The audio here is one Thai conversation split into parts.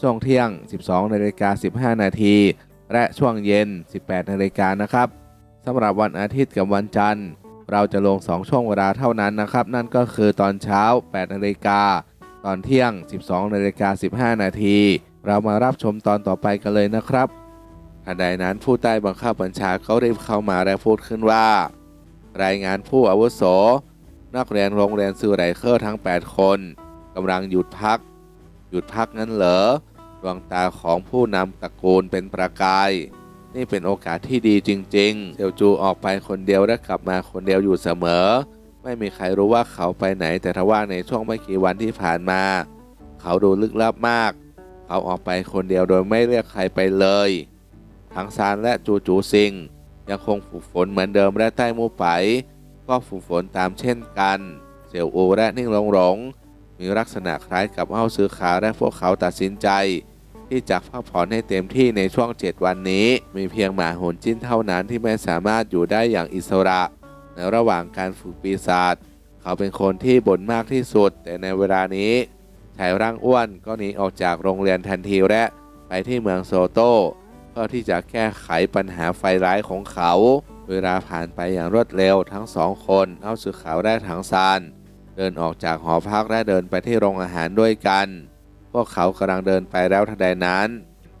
ช่วงเที่ยง 12นาฬิกา15 นาที และช่วงเย็น 18นาฬิกานะครับสำหรับวันอาทิตย์กับวันจันทร์ เราจะลง 2 ช่วงเวลาเท่านั้นนะครับ นั่นก็คือตอนเช้า 8นาฬิกาตอนเที่ยง 12นาฬิกา15 นาที เรามารับชมตอนต่อไปกันเลยนะครับทันใดนั้นผู้ใต้บังคับบัญชาเขารีบเข้ามาและพูดขึ้นว่า รายงานผู้อาวุโส นักเรียนโรงเรียนซูไรเคอร์ทั้ง 8 คนกำลังหยุดพัก ยุดพักงั้นเหรอดวงตาของผู้นำตระกูลเป็นประกาย นี่เป็นโอกาสที่ดีจริงๆเซลจูออกไปคนเดียวและกลับมาคนเดียวอยู่เสมอ ไม่มีใครรู้ว่าเขาไปไหน แต่ทว่าในช่วงไม่กี่วันที่ผ่านมา เขาดูลึกลับมาก เขาออกไปคนเดียวโดยไม่เรียกใครไปเลย ทั้งซานและจูจูซิงยังคงฝึกฝนเหมือนเดิมและใต้มูไป ก็ฝึกฝนตามเช่นกัน เสี่ยวอูและนิ่งหลงหลง มีลักษณะคล้ายกับเอ้าซื้อขาและพวกเขาตัดสินใจ ที่จะพักผ่อนให้เต็มที่ในช่วง 7 วันนี้ มีเพียงหมาโหนจิ้นเท่านั้นที่ไม่สามารถอยู่ได้อย่างอิสระ ในระหว่างการฝึกปีศาจเขาเป็นคนที่บ่นมากที่สุด แต่ในเวลานี้ชายร่างอ้วนก็หนีออกจากโรงเรียนทันทีและไปที่เมืองโซโตเพื่อที่จะแก้ไขปัญหาไฟร้ายของเขา เวลาผ่านไปอย่างรวดเร็วทั้งสองคนเอาสือขาวและถังซาน เดินออกจากหอพักและเดินไปที่โรงอาหารด้วยกัน พวกเขากำลังเดินไปแล้วทันใดนั้น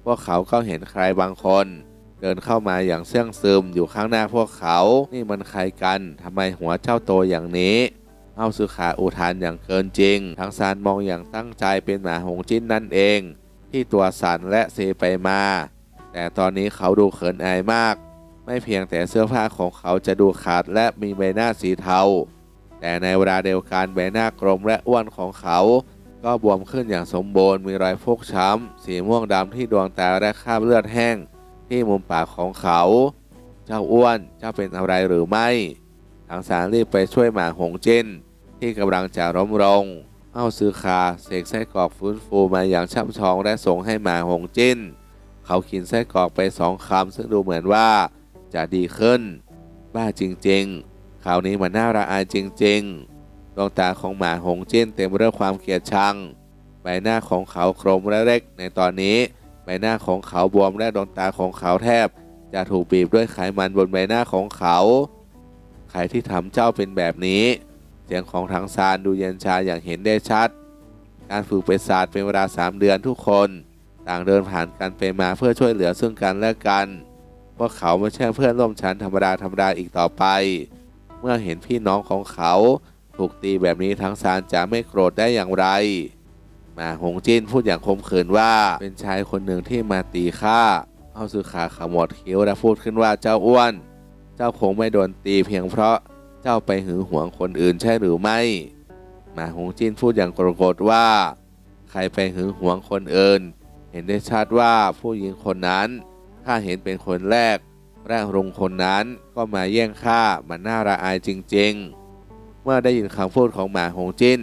พวกเขาก็เห็นใครบางคน เดินเข้ามาอย่างเสื่องซึมอยู่ข้างหน้าพวกเขา นี่มันใครกันทำไมหัวเจ้าโตอย่างนี้เอาสือขาอุทานอย่างเกินจริง ทั้งซานมองอย่างตั้งใจเป็นหมาหงจิ้นนั่นเอง ที่ตัวสั่นและเซไปมา แต่ตอนนี้เขาดูเขินอายมาก ไม่เพียงแต่เสื้อผ้าของเขาจะดูขาดและมีใบหน้าสีเทา แต่ในเวลาเดียวกันใบหน้ากลมและอ้วนของเขา ก็บวมขึ้นอย่างสมบูรณ์มีรอยฟกช้ำ สีม่วงดำที่ดวงตาและคราบเลือดแห้ง ที่มุมปากของเขา เจ้าอ้วนเจ้าเป็นอะไรหรือไม่ ทางสารรีบไปช่วยหมาหงจินที่กำลังจะล้มลงเอาซื้อคาเสกไส้กรอกฟื้นฟูมาอย่างช่ำชองและส่งให้หมาหงจินเขากินไส้กรอกไปสองคำซึ่งดูเหมือนว่าจะดีขึ้น บ้าจริง ๆ คราวนี้มันน่าระอายจริงๆ ดวงตาของหมาหงจิ้นเต็มไปด้วยความเกลียดชัง ใบหน้าของเขาโครมและเล็กในตอนนี้ ใบหน้าของเขาบวมและดวงตาของเขาแทบ จะถูกบีบด้วยไขมันบนใบหน้าของเขา ใครที่ทำเจ้าเป็นแบบนี้ เสียงของทางซานดูเย็นชาอย่างเห็นได้ชัด การฝึกเป็นศาสตร์เป็นเวลา 3 เดือนทุกคน ต่างเดินผ่านกันไปมาเพื่อช่วยเหลือซึ่งกันและกันพวกเขาไม่ใช่เพื่อนร่วมชั้นธรรมดาธรรมดาอีกต่อไป เมื่อเห็นพี่น้องของเขา ถูกตีแบบนี้ทั้งซานจะไม่โกรธได้อย่างไรมาหงจินพูดอย่างคมขืนว่าเป็นชายคนหนึ่งที่มาตีข้าเอาสือขาขมวดคิ้วและพูดขึ้นว่าเจ้าอ้วน เจ้าคงไม่โดนตีเพียงเพราะเจ้าไปหึงหวงคนอื่นใช่หรือไม่ มาหงจินพูดอย่างโกรธว่า ใครไปหึงหวงคนอื่น เห็นได้ชัดว่าผู้หญิงคนนั้นข้าเห็นเป็นคนแรก และรงคนนั้นก็มาแย่งข้ามันน่าระอายจริงๆ เมื่อได้ยินคำพูดของหมาหงจิ้น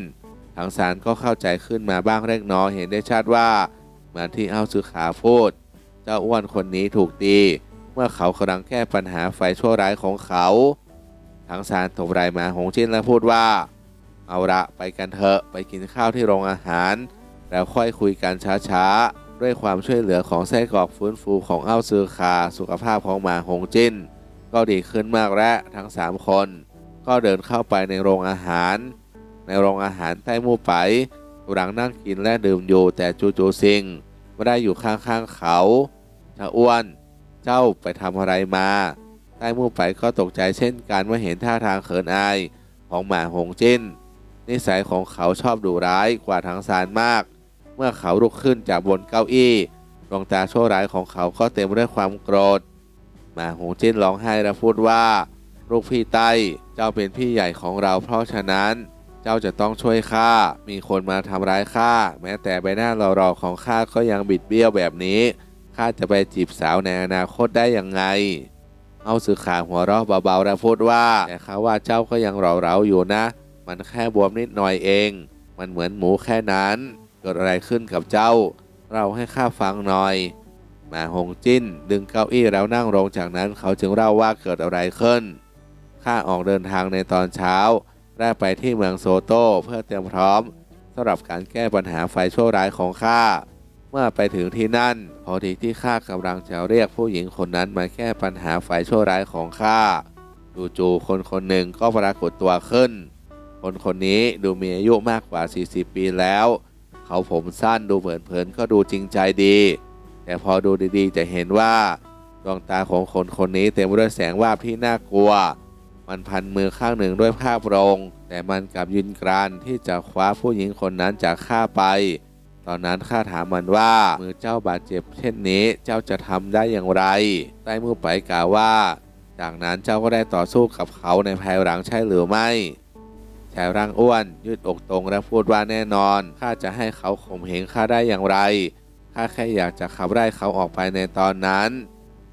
ทางสารก็เข้าใจขึ้นมาบ้างเล็กน้อยเห็นได้ชัดว่าเหมือนที่เอาซื้อขาพูด เจ้าอ้วนคนนี้ถูกตี เมื่อเขากำลังแก้ปัญหาไฟชั่วร้ายของเขาทางสารถมไรหมาหงจิ้นและพูดว่า เอาละไปกันเถอะไปกินข้าวที่โรงอาหาร แล้วค่อยคุยกันช้าๆ ด้วยความช่วยเหลือของไส้กรอกฟื้นฟูของเอ้าซือคา สุขภาพของหมาหงจิ้นก็ดีขึ้นมากและทั้ง 3 คน ก็เดินเข้าไปในโรงอาหาร ในโรงอาหารใต้มู่ไปกำลังนั่งกินและดื่มอยู่แต่จูจูซิงไม่ได้อยู่ข้างๆเขาชาอ้วน เจ้าไปทำอะไรมา ใต้มู่ไปก็ตกใจเช่นกันเมื่อเห็นท่าทางเขินอายของหมาหงจิ้นนิสัยของเขาชอบดุร้ายกว่าทางซานมาก มื่อเขาลุกขึ้นจากบนเก้าอี้ดวงตาชั่วร้ายของเขาก็เต็มด้วยความโกรธหมาหงจิ้นร้องไห้และพูดว่า ลูกพี่ไต้เจ้าเป็นพี่ใหญ่ของเราเพราะฉะนั้น เจ้าจะต้องช่วยข้า มีคนมาทำร้ายข้า แม้แต่ใบหน้าหล่อๆของข้าก็ยังบิดเบี้ยวแบบนี้ ข้าจะไปจีบสาวในอนาคตได้ยังไง เอาสือขาหัวเราะเบาๆและพูดว่าแต่ข้าว่าเจ้าก็ยังเหลาๆอยู่นะ มันแค่บวมนิดหน่อยเอง มันเหมือนหมูแค่นั้น เกิดอะไรขึ้นกับเจ้า เราให้ข้าฟังหน่อยหมาหงจิ้น ดึงเก้าอี้แล้วนั่งลงจากนั้นเขาจึงเล่าว่าเกิดอะไรขึ้น ข้าออกเดินทางในตอนเช้า ได้ไปที่เมืองโซโตเพื่อเตรียมพร้อมสำหรับการแก้ปัญหาไฟชั่วร้ายของข้า เมื่อไปถึงที่นั่น พอดีที่ข้ากำลังจะเรียกผู้หญิงคนนั้นมาแก้ปัญหาไฟชั่วร้ายของข้าจู่ๆคนคนหนึ่งก็ปรากฏตัวขึ้น คนคนนี้ดูมีอายุมากกว่า 40 ปีแล้ว เขาผมสั้นดูเผินๆก็ดูจริงใจดี แต่พอดูดีๆ จะเห็นว่าดวงตาของคนคนนี้เต็มไปด้วยแสงวาบที่น่ากลัว มันพันมือข้างหนึ่งด้วยผ้าโปรงแต่มันกลับยืนกรานที่จะคว้าผู้หญิงคนนั้นจากข้าไป ตอนนั้นข้าถามมันว่ามือเจ้าบาดเจ็บเช่นนี้เจ้าจะทำได้อย่างไร ใต้มือไปกล่าวว่า จากนั้นเจ้าก็ได้ต่อสู้กับเขาในภายหลังใช่หรือไม่ ชายร่างอ้วน ยืดอกตรงและพูดว่าแน่นอนข้าจะให้เขาข่มเหงข้าได้อย่างไรข้าแค่อยากจะขับไล่เขาออกไปในตอนนั้น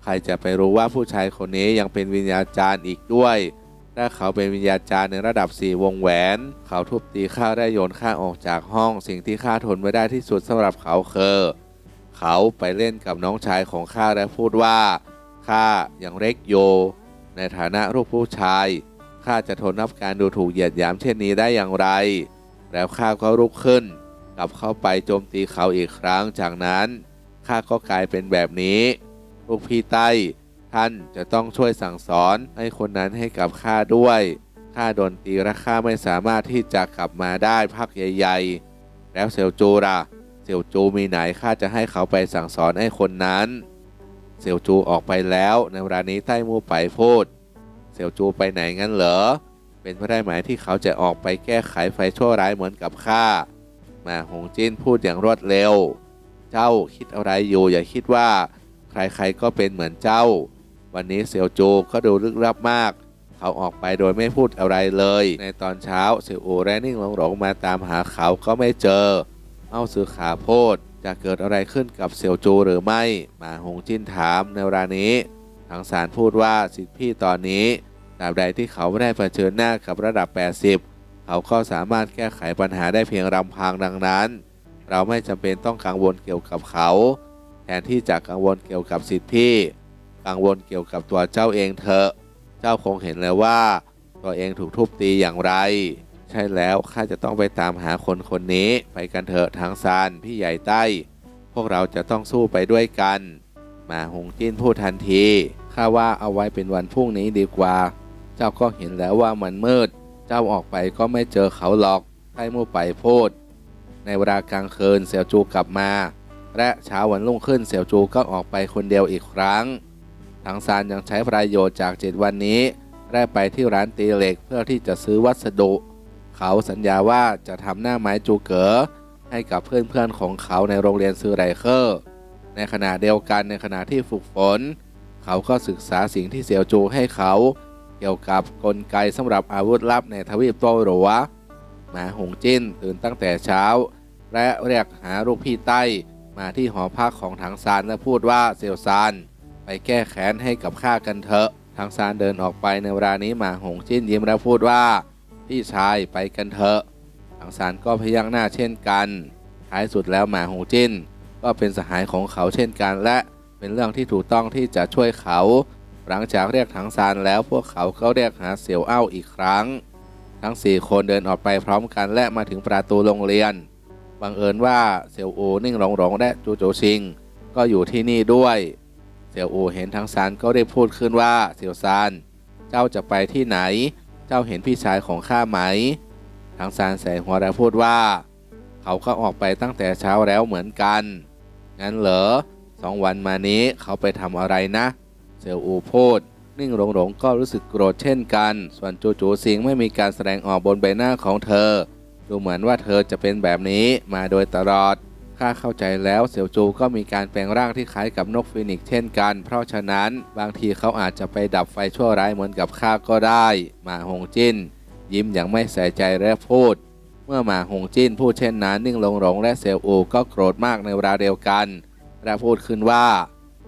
ใครจะไปรู้ว่าผู้ชายคนนี้ยังเป็นวิญญาจารย์อีกด้วย ถ้าเขาเป็นวิญญาจารย์ในระดับสี่วงแหวน เขาทุบตีข้าได้โยนข้าออกจากห้อง สิ่งที่ข้าทนไม่ได้ที่สุดสำหรับเขาคือเขาไปเล่นกับน้องชายของข้าและพูดว่าข้ายังเล็กโย ในฐานะลูกผู้ชาย ข้าจะทนรับการดูถูกเหยียดหยามเช่นนี้ได้อย่างไร แล้วข้าก็ลุกขึ้น กลับเข้าไปโจมตีเขาอีกครั้ง จากนั้นข้าก็กลายเป็นแบบนี้ลูกพี่ไต้ท่านจะต้องช่วยสั่งสอนให้คนนั้นให้กับข้าด้วยข้าโดนตีและข้าไม่สามารถที่จะกลับมาได้พักใหญ่ ๆ แล้วเซียวจูล่ะเซียวจูมีไหนข้าจะให้เขาไปสั่งสอนให้คนนั้นเซียวจูออกไปแล้วในเวลานี้ใต้มูไปพูด เซียวจูไปไหนงั้นเหรอ เป็นไปได้ไหมที่เขาจะออกไปแก้ไขไฟชั่วร้ายเหมือนกับข้า มาหงจิ้นพูดอย่างรวดเร็ว เจ้าคิดอะไรอยู่อย่าคิดว่า ใครๆก็เป็นเหมือนเจ้า วันนี้เซียวจูก็ดูลึกลับมาก เขาออกไปโดยไม่พูดอะไรเลย ในตอนเช้าเซียวอูและนิ่งหลงหลงมาตามหาเขาก็ไม่เจอ เอาสือขาโพดจะเกิดอะไรขึ้นกับเซียวจูหรือไม่ มาหงจิ้นถามในเวลานี้ทางสารพูดว่าสิทธิพี่ตอนนี้ ตราบใดที่เขาไม่ได้เผชิญหน้ากับระดับ 80 เขาก็สามารถแก้ไขปัญหาได้เพียงลำพังดังนั้น เราไม่จำเป็นต้องกังวลเกี่ยวกับเขา แทนที่จะกังวลเกี่ยวกับสิทธิพี่กังวลเกี่ยวกับตัวเจ้าเองเถอะ เจ้าคงเห็นแล้วว่า ตัวเองถูกทุบตีอย่างไร ใช่แล้วข้าจะต้องไปตามหาคนคนนี้ไปกันเถอะทางซานพี่ใหญ่ใต้ พวกเราจะต้องสู้ไปด้วยกัน มาหงจิ้นพูดทันทีข้าว่าเอาไว้เป็นวันพรุ่งนี้ดีกว่า เจ้าก็เห็นแล้วว่ามันมืด เจ้าออกไปก็ไม่เจอเขาหรอกไต้มู่ไปพูดในเวลากลางคืนเสี่ยวจูกลับมา และเช้าวันรุ่งขึ้นเสี่ยวจูก็ออกไปคนเดียวอีกครั้งทางซานยังใช้ประโยชน์จากเจ็ดวันนี้ ได้ไปที่ร้านตีเหล็กเพื่อที่จะซื้อวัสดุ เขาสัญญาว่าจะทำหน้าไม้จูเก๋อให้กับเพื่อนๆของเขาในโรงเรียนซือไรเคอร์ในขณะเดียวกันในขณะที่ฝึกฝน เขาก็ศึกษาสิ่งที่เสี่ยวจูให้เขา เกี่ยวกับกลไกสำหรับอาวุธลับในทวีปโตหรัวหมาหงจิ้นตื่นตั้งแต่เช้า และเรียกหาลูกพี่ใต้มาที่หอพักของถังซานและพูดว่าเซียวซาน ไปแก้แค้นให้กับข้ากันเถอะทางซานเดินออกไปในเวลานี้หมาหงจิ้นยิ้มและพูดว่า พี่ชายไปกันเถอะทางซานก็พยักหน้าเช่นกันท้ายสุดแล้วหมาหงจิ้น ก็เป็นสหายของเขาเช่นกันและเป็นเรื่องที่ถูกต้องที่จะช่วยเขา หลังจากเรียกถังซานแล้วพวกเขาก็เรียกหาเสี่ยวเอ้าอีกครั้ง ทั้งสี่คนเดินออกไปพร้อมกันและมาถึงประตูโรงเรียน บังเอิญว่าเสี่ยวอูนิ่งหลงหลงและจูโจชิง ก็อยู่ที่นี่ด้วย เสี่ยวอูเห็นทั้งซานก็ได้พูดขึ้นว่าเสี่ยวซานเจ้าจะไปที่ไหน เจ้าเห็นพี่ชายของข้าไหมทั้งซานแสงหัวและพูดว่า เขาก็ออกไปตั้งแต่เช้าแล้วเหมือนกันงั้นเหรอสองวันมานี้เขาไปทำอะไรนะ เสี่ยวอูพูดนิ่งหลงหลงก็รู้สึกโกรธเช่นกัน ส่วนจูจูสิงไม่มีการแสดงออกบนใบหน้าของเธอ ดูเหมือนว่าเธอจะเป็นแบบนี้มาโดยตลอด ข้าเข้าใจแล้วเสี่ยวจูก็มีการแปลงร่างที่คล้ายกับนกฟีนิกเช่นกัน เพราะฉะนั้นบางทีเขาอาจจะไปดับไฟชั่วร้ายเหมือนกับข้าก็ได้หมาหงจิ้นยิ้มอย่างไม่ใส่ใจและพูด เมื่อหมาหงจิ้นพูดเช่นนั้นนิ่งหลงหลงและเซลอูก็โกรธมากในเวลาเดียวกันและพูดขึ้นว่า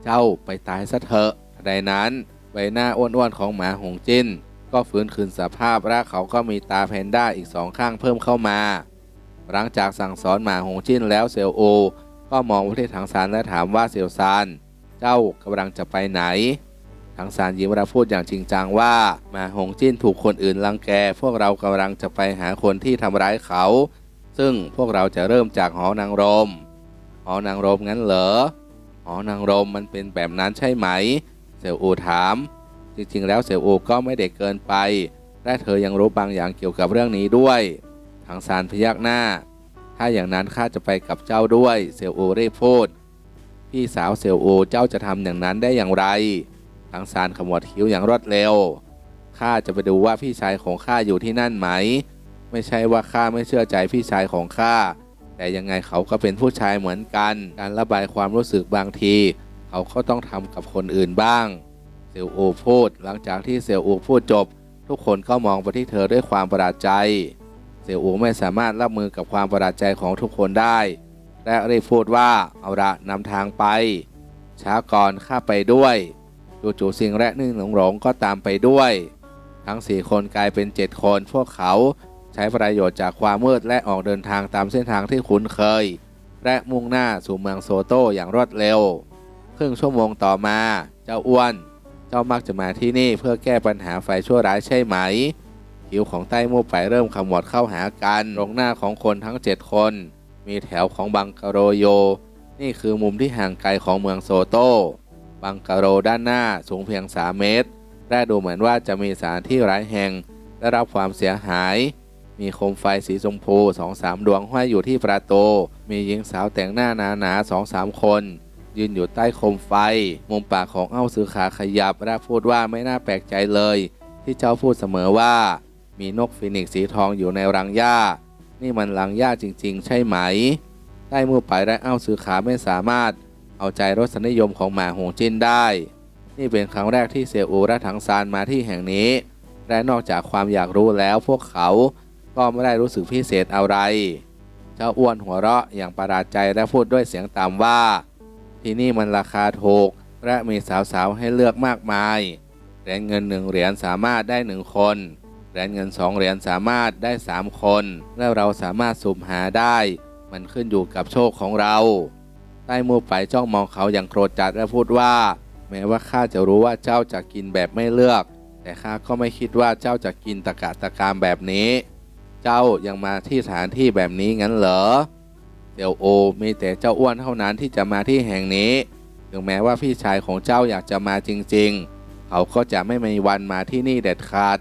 เจ้าไปตายซะเถอะ ทันใดนั้นใบหน้าอ้วนๆของหมาหงจิ้น ก็ฟื้นคืนสภาพและเขาก็มีตาแพนด้าอีกสองข้างเพิ่มเข้ามา หลังจากสั่งสอนหมาหงจิ้นแล้วเซลโอ ก็มองไปที่ถังซานและถามว่าเซียวซานเจ้ากำลังจะไปไหนถังซานยิ้มและพูดอย่างจริงจังว่าหมาหงจิ้นถูกคนอื่นรังแก พวกเรากำลังจะไปหาคนที่ทำร้ายเขา ซึ่งพวกเราจะเริ่มจากหอนางรมหอนางรมงั้นเหรอหอนางรมมันเป็นแบบนั้นใช่ไหม เซลโอถาม จริงๆ แล้วเซลโอก็ไม่เด็กเกินไป และเธอยังรู้บางอย่างเกี่ยวกับเรื่องนี้ด้วยทางซานพยักหน้า ถ้าอย่างนั้นข้าจะไปกับเจ้าด้วย เซลโอรีบพูด พี่สาวเซลโอเจ้าจะทำอย่างนั้นได้อย่างไรทางซานขมวดคิ้วอย่างรวดเร็วข้าจะไปดูว่าพี่ชายของข้าอยู่ที่นั่นไหม ไม่ใช่ว่าข้าไม่เชื่อใจพี่ชายของข้าแต่ยังไงเขาก็เป็นผู้ชายเหมือนกัน การระบายความรู้สึกบางที เขาก็ต้องทำกับคนอื่นบ้าง เซลโอพูดหลังจากที่เซลโอพูดจบ ทุกคนก็มองไปที่เธอด้วยความประหลาดใจ เซลโอไม่สามารถรับมือกับความประหลาดใจของทุกคนได้ และรีบพูดว่าเอาละนำทางไป ช้าก่อนข้าไปด้วยจู่ๆสิ่งและนึ่งหลงหลงก็ตามไปด้วย ทั้งสี่คนกลายเป็นเจ็ดคนพวกเขาใช้ประโยชน์จากความมืดและออกเดินทางตามเส้นทางที่คุ้นเคย และมุ่งหน้าสู่เมืองโซโตอย่างรวดเร็ว รึ่งชั่วโมงต่อมา เจ้าอ้วน เจ้ามักจะมาที่นี่เพื่อแก้ปัญหาไฟชั่วร้ายใช่ไหม ผิวของใต้มูไปเริ่มขมวดเข้าหากันตรงหน้าของคนทั้ง 7 คน มีแถวของบังกะโรโย นี่คือมุมที่ห่างไกลของเมืองโซโต บังกะโรด้านหน้าสูงเพียง 3 เมตร และดูเหมือนว่าจะมีสถานที่หลายแห่งได้รับความเสียหาย มีโคมไฟสีชมพูสองสามดวงห้อยอยู่ที่ประตู มีหญิงสาวแต่งหน้าหนาหนาสองสามคน ยืนอยู่ใต้โคมไฟ มุมปากของเอ้าซื้อขาขยับและพูดว่าไม่น่าแปลกใจเลย ที่เจ้าพูดเสมอว่า มีนกฟีนิกซ์สีทองอยู่ในรังหญ้า นี่มันรังหญ้าจริง ๆ ใช่ไหม ใต้มือไปและเอ้าซื้อขาไม่สามารถ เอาใจรสนิยมของหมาหงจิ้นได้ นี่เป็นครั้งแรกที่เซียอูและถังซานมาที่แห่งนี้ และนอกจากความอยากรู้แล้วพวกเขาก็ไม่ได้รู้สึกพิเศษอะไร เจ้าอ้วนหัวเราะอย่างประหลาดใจและพูดด้วยเสียงต่ำว่า ที่นี่มันราคาถูกและมีสาวๆให้เลือกมากมาย เหรียญเงินหนึ่งเหรียญสามารถได้หนึ่งคน เหรียญเงินสองเหรียญสามารถได้สามคน และเราสามารถสุ่มหาได้ มันขึ้นอยู่กับโชคของเราใต้มูไปจ้องมองเขาอย่างโกรธจัดและพูดว่า แม้ว่าข้าจะรู้ว่าเจ้าจะกินแบบไม่เลือก แต่ข้าก็ไม่คิดว่าเจ้าจะกินตะกะตะการแบบนี้ เจ้ายังมาที่สถานที่แบบนี้งั้นเหรอ เดี๋ยวโอ มีแต่เจ้าอ้วนเท่านั้นที่จะมาที่แห่งนี้ ถึงแม้ว่าพี่ชายของเจ้าอยากจะมาจริง ๆ เขาก็จะไม่มีวันมาที่นี่เด็ดขาด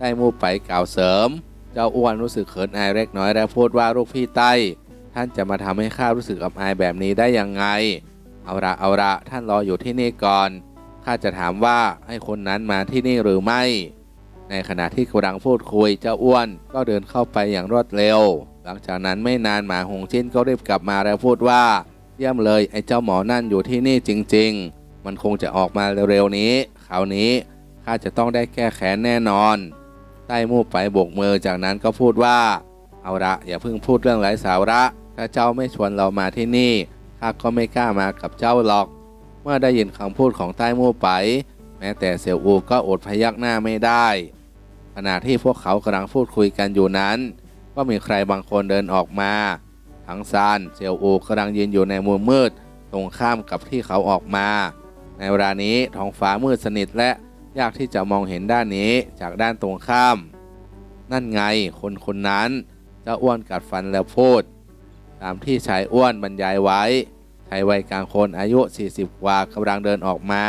ได้มูไปกล่าวเสริม เจ้าอ้วนรู้สึกเขินอายเล็กน้อยและพูดว่าลูกพี่ใต้ ท่านจะมาทำให้ข้ารู้สึกอับอายแบบนี้ได้ยังไง เอาละเอาละท่านรออยู่ที่นี่ก่อน ข้าจะถามว่าให้คนนั้นมาที่นี่หรือไม่ ในขณะที่กำลังพูดคุยเจ้าอ้วนก็เดินเข้าไปอย่างรวดเร็ว หลังจากนั้นไม่นานหมาหงชิ้นก็รีบกลับมาแล้วพูดว่า เยี่ยมเลยไอ้เจ้าหมอนั่นอยู่ที่นี่จริง ๆ มันคงจะออกมาเร็วๆนี้คราวนี้ข้าจะต้องได้แก้แค้นแน่นอน ใต้มูไปโบกมือจากนั้นก็พูดว่า เอาละอย่าเพิ่งพูดเรื่องไร้สาระถ้าเจ้าไม่ชวนเรามาที่นี่ข้าก็ไม่กล้ามากับเจ้าหรอก เมื่อได้ยินคำพูดของใต้มู่ไป แม้แต่เสี่ยวอูก็อดพยักหน้าไม่ได้ ขณะที่พวกเขากำลังพูดคุยกันอยู่นั้น ก็มีใครบางคนเดินออกมา ทั้งซานเซียวอูกำลังยืนอยู่ในมุมมืด ตรงข้ามกับที่เขาออกมา ในเวลานี้ท้องฟ้ามืดสนิทและยากที่จะมองเห็นด้านนี้จากด้านตรงข้าม นั่นไงคนคนนั้นเจ้าอ้วนกัดฟันแล้วพูด ตามที่ชายอ้วนบรรยายไว้ชายวัยกลางคนอายุ 40 กว่ากำลังเดินออกมา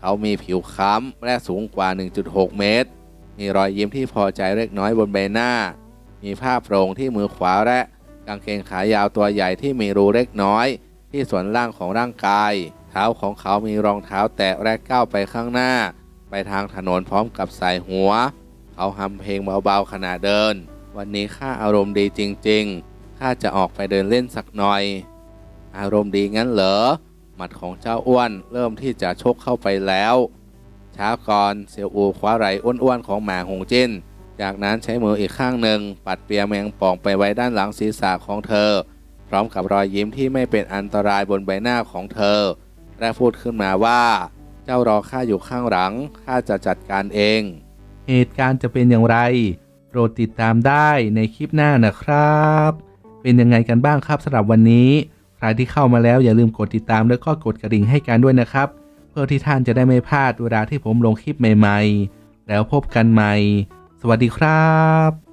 เขามีผิวค้ำและสูงกว่า 1.6 เมตร มีรอยยิ้มที่พอใจเล็กน้อยบนใบหน้า มีผ้าโปร่งที่มือขวาและกางเกงขายาวตัวใหญ่ที่มีรูเล็กน้อย ที่ส่วนล่างของร่างกาย เท้าของเขามีรองเท้าแตะและก้าวไปข้างหน้า ไปทางถนนพร้อมกับใส่หัว เขาฮัมเพลงเบาๆขณะเดิน วันนี้ข้าอารมณ์ดีจริงๆข้าจะออกไปเดินเล่นสักหน่อย อารมณ์ดีงั้นเหรอหมัดของเจ้าอ้วนเริ่มที่จะชกเข้าไปแล้ว ช้าก่อนเซียวอูคว้าไหล่อ้วนๆของหมาหงจิ้น จากนั้นใช้มืออีกข้างหนึ่งปัดเปียแมงป่องไปไว้ด้านหลังศีรษะของเธอ พร้อมกับรอยยิ้มที่ไม่เป็นอันตรายบนใบหน้าของเธอ และพูดขึ้นมาว่า เจ้ารอข้าอยู่ข้างหลังข้าจะจัดการเอง เหตุการณ์จะเป็นอย่างไรโปรดติดตามได้ในคลิปหน้านะครับ เป็นยังไงกันบ้างครับสำหรับวันนี้ ใครที่เข้ามาแล้วอย่าลืมกดติดตามแล้วก็กดกระดิ่งให้กันด้วยนะครับ เพื่อที่ท่านจะได้ไม่พลาดเวลาที่ผมลงคลิปใหม่ ๆ แล้วพบกันใหม่ สวัสดีครับ